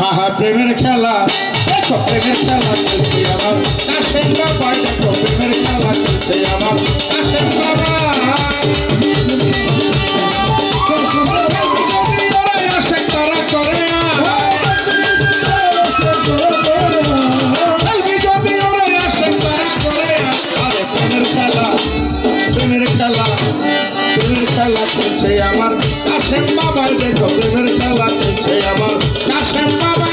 হা হা, প্রেমের খেলা। দেখো প্রেমের খেলা চলছে আমার। কাশেন বাবা প্রেমের খেলা চলছে আমার। কাশেন বাবা প্রেমের খেলা চলছে আমার। কাশেম বাবার দেখো প্রেমের খেলা বাবা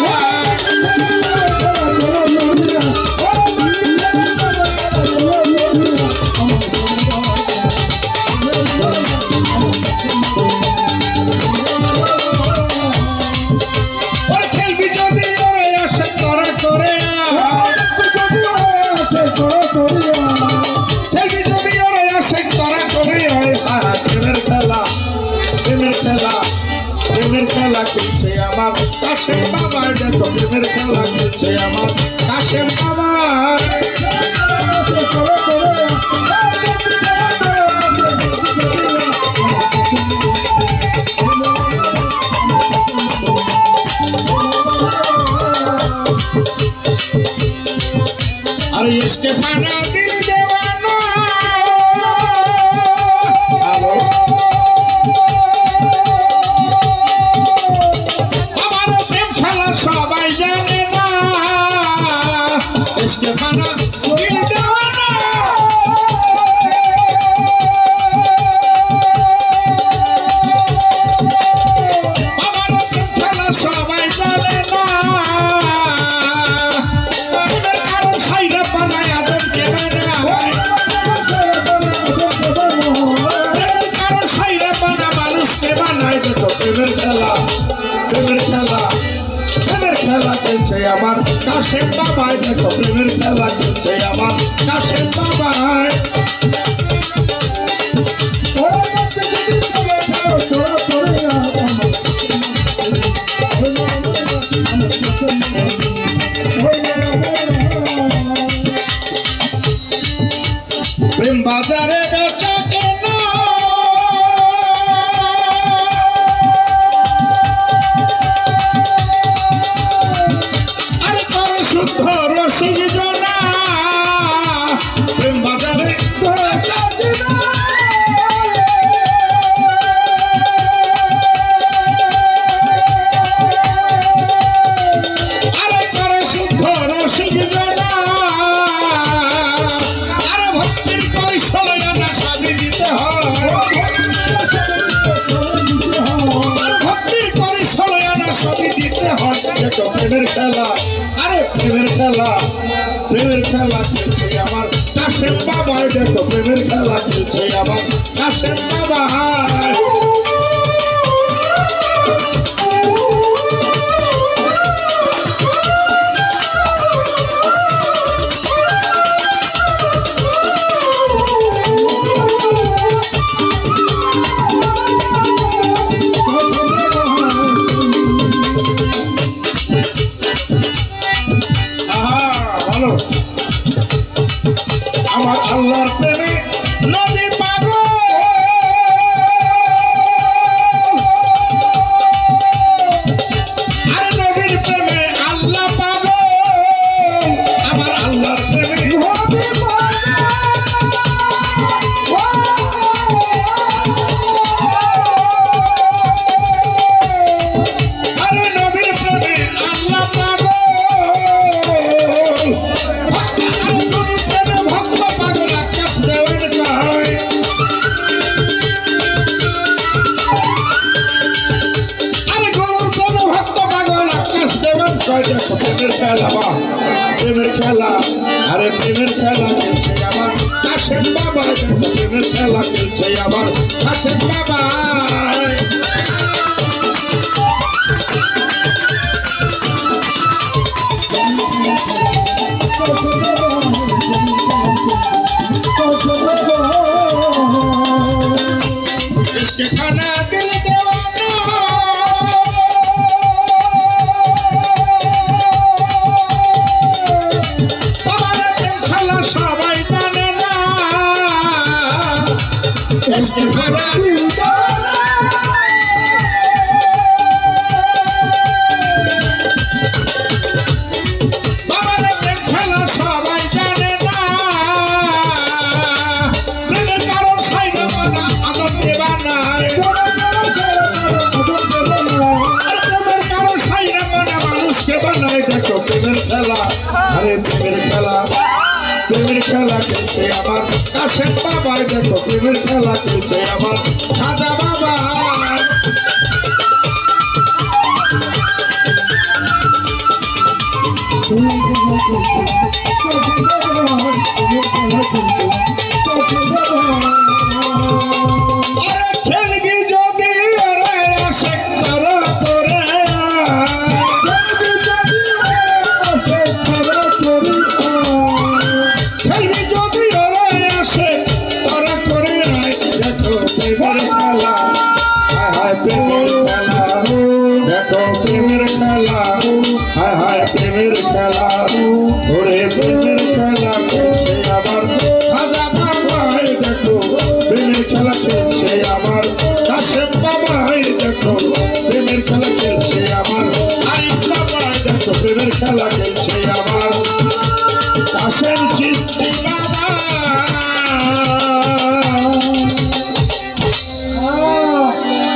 কাশেম বাবা দেখো প্রেমের খেলা খেলছে আমার কাশেম বাবা अरे খেলা চলছে আমার। কাশেম বাবায় দেখো প্রেমের খেলা চলছে আমার। কাশেম বাবায় খেলা প্রেমের খেলা খেলছে আমার। কাশেম এটা তো প্রেমের খেলা খেলছে আমার। কাশেম বাবাই দেখো প্রেমের খেলা বা প্রেমের খেলা, আরে প্রেমের খেলা খেলছে আমার। কাশেম বাবা প্রেমের খেলা খেলছে আমার কাশেম বাবা। সবাই জানে না Hare Krishna. খেলা খেলছে আমার কাশেম বাবাই দেখো প্রেমের খেলা খেলছে আমার খাজা বাবা। খেলা আমার খাজা দেখো খেলা চলছে আমার দেখো খেলা খেলছে আমার আরিফ খেলা খেলছে